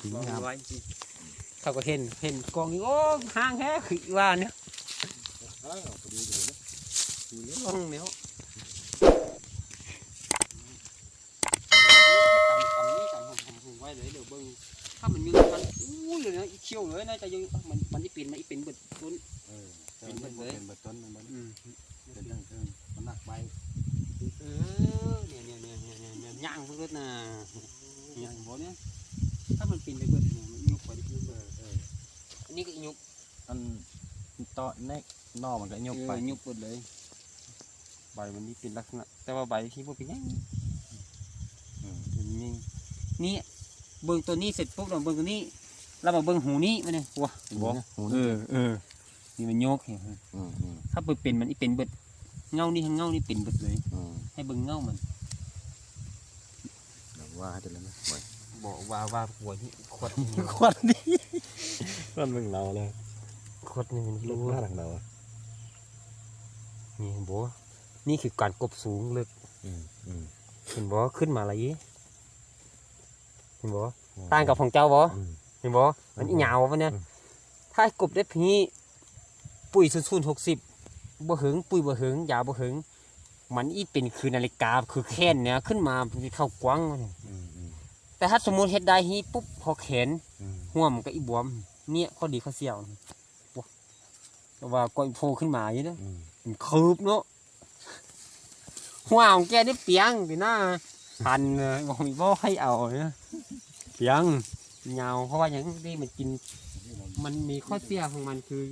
สีวางงามไว้เขาก็เห็นเห็นกองนี้โอ้ห่างแท้คือว่าเนี่ยอ้าวพอดีเลยนะดีเลยลองเนี้ยตำตำนี่ตำหอมหอมไว้เลยเดี๋ยวเบิ่งถ้ามันยืนมันอู้ยเลยนะอีเขี้ยวเลยนะจะยังมันมันที่เป็นมันอีเป็นเบิดต้นเออเป็นเบิดเป็นเบิดต้นมันอืมเป็นตั้งเทิงมันหนักใบเออเนี่ยเนี่ยเนี่ยเนี่ยเนี่ยเนี่ยย่างเพิ่นนะ ย่างบ่เนี่ยถ้ามันเป็นไปเบิดเนี่ยมันยุบไปที่เบิดเอออันนี้ก็ยุบอันต่อแนกนอมันก็ยกไปยุบเบิดเลย ใบมันนี่เป็นลักษณะ แต่ว่าใบที่บ่เป็นยังอืมนนี่นี่เบิ่งตัวนี้เสร็จปุ๊บเราเบิ่งตัวนี้เรามาเบิ่งหูนี้มาเนี่ยว้าบ่เออเออนี่มันโยกเห็นถ้าเปิดเป็นมันอีเป็นเบิดเงานี่ทั้งเงานี่เป็นเบิดเลยให้เบิ่งเงามัน วว่าให้แต่ละนะไว้บอกว่าว่าหัวนี่ขวดควันนี่ควันเบิ่งเราเลยขวดนี่มันลูรู้กหน้าหลังเราอะนี่เห็นบ่นี่คือการกบสูงเลยอืมอืมเห็นบ่ขึ้นมาอะไรยี่เห็นบ่ต่างกับของเจ้าบ่อืมเห็นบ่มันอีหยาววะเนี่ยอืมถ้ากบได้พีปุ๋ยศูนย์ศูนย์หกสิบบ่หึงปุ๋ยบ่หึงยาบ่หึงมันอีเป็นคือนาฬิกาคือแขนเนี่ยขึ้นมาเข้ากว้างวะเนี่ยอืมอืม แต่ถ้าสมมุติเฮ็ดได้ฮีปุ๊บพอแขนอืมห่วมนก็อีบวม เนี่ยข้อดีข้อเสียว้าแต่ว่าก้อยโผล่ขึ้นมาอยู่เด้ออืมมันคืบเนาะหัวของแกนี่เปียงปีหน้าพันเลยบอกมีบ่ให้เอาเนี่ยเปียงยาวเพราะว่าอย่างที่มันกิน มันมีข้อเสียของมันคือ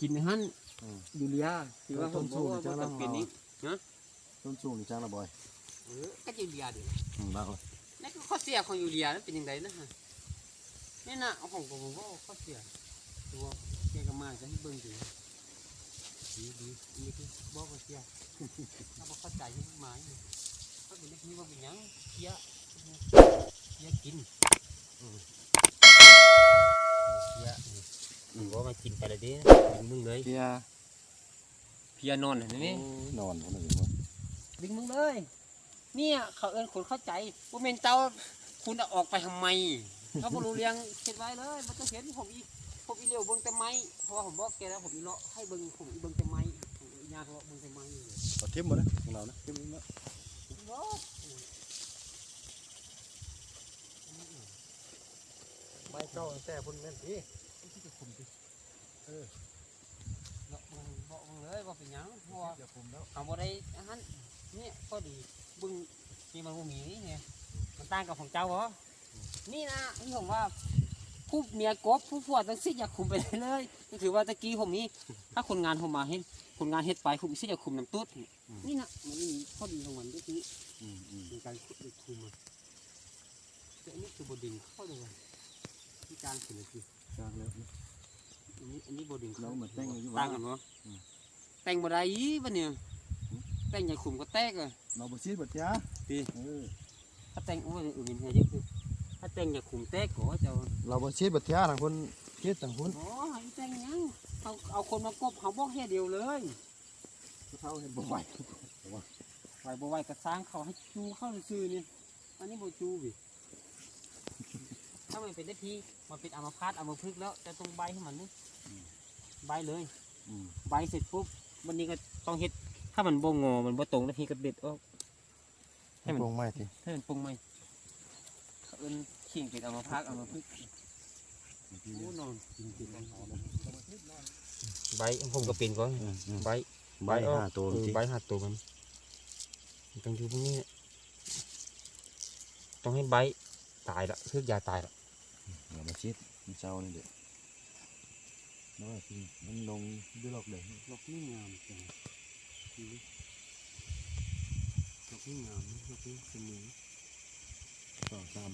กินหั่นอืมยูเรียที่ว่าผมบอกว่าต้นสูงมันจังจำเป็นนี้ต้นสูงนี่จ้างละบอยเออก็ยูเรียดิอืมบ้าเลย นั่นคือข้อเสียของยูเรียนั่นเป็นยังไงนะฮะนี่นะเอาของผมก็ข้อเสียตัวแกก็มาจะให้เบิ่งดูดีดีอันนี้คือบอกข้อเสียถ้าบ่เข้าใจให้หมายถ้าเป็นเรื่องนี้ว่าเป็นหยังเคี้ยเคี้ยกินอืมเคี้ยอืมว่ามากินไปเลยเดิดึงมึงเลยเพียเพียนอนเห็นไหมนอนคนอื่นวะดึงมึงเลย เนี่ยเขาเอิญคนเข้าใจว่าเมนเจ้าคุณเอาออกไปทำไมเขาบ่รู้เรียงเห็นไว้เลยมันต้องเห็นผมอีผมอีเลียวเบิ่งแต่ไม้เพราะว่าผมบอกแกแล้วผมอีเลาะให้เบิ่งผมอีเบิ่งแต่ไม้ผมอียากเลาะเบิ่งแต่ไม้อยู่เอาเทียมหมดนะของเรานะเทียมหมดใบเจ้าแต่พุ่นแม่นดิที่จะคุมดิเออเนาะมึงบอกมึงเลยว่าเป็นหยังเพราะว่าจะคุมแล้วเอาบ่ได้อาหารเนี่ยพอดี บึงนี่มันบ่มีนี่ไงมันต่างกับของเจ้าเหรอนี่นะนี่ผมว่าผู้เมียกบผู้ผัวตั้งสิอยากคุมไปเลยเลยก็ถือว่าตะกี้ผมนี่ถ้าคนงานผมมาเห็นคนงานเฮ็ดไปผมสิอยากคุมน้ำตุ๊ดนี่นะมันมีข้อดีของมันก็คืออืมอืมในการคุมคุมมันแต่อันนี้คือบดินเข้าเลยว่ะที่กลางสุดเลยคือจ้างแล้วอันนี้อันนี้บดินเราเข้าเหมือนแต่งอยู่ต่างกันเนาะอืมแต่งบ่ได้อีบัดเนี่ย แต่งใหญ่ขุมก็แตกอะเราบซีดบัดยาดีเออถ้าแต่งอุ้ยอื่นเฮียเยอะคือถ้าแต่งใหญ่ขุมแตกก็เจ้าเราบซีดบัดยาทางคนเฮ็ดทางคนโอ้ให้แต่งหยังเอาเอาคนมากบเขาบอกแค่เดียวเลยเท่าเฮ็ดบ่ไหวไหวบ่ไหวก็สร้างเขาให้จูเข้าซื่อๆนี่อันนี้บ่จูบิถ้ามันเป็นได้ทีมันเป็นอัมพาตอัมพฤกษ์แล้วจะต้องใบให้มันนี่ใบเลยอืมใบเสร็จปุ๊บวันนี้ก็ต้องเฮ็ด ถ้ามันบ่งอมันบ่ตรงนาทีก็เด็ดออก ให้มัน ปรุงไม่ทีให้มันปรุงไหมเขาเอิ้นขิงเป็นอัมพาตอัมพฤกษ์โอ้นอนกินกินใบผมก็เป็นก่อนอืมอืมใบใบห้าตัวเออจริงใบห้าตัวมันมันต้องอยู่พวกนี้ต้องให้ใบตายละเพื่อยาตายละเราบซีดมันเศร้านี่เด็ดน้อยทีมันลงด้วยหลอกเด็กลกนี่งามจัง ลกนี่งามลกนี่เสมอสองสาม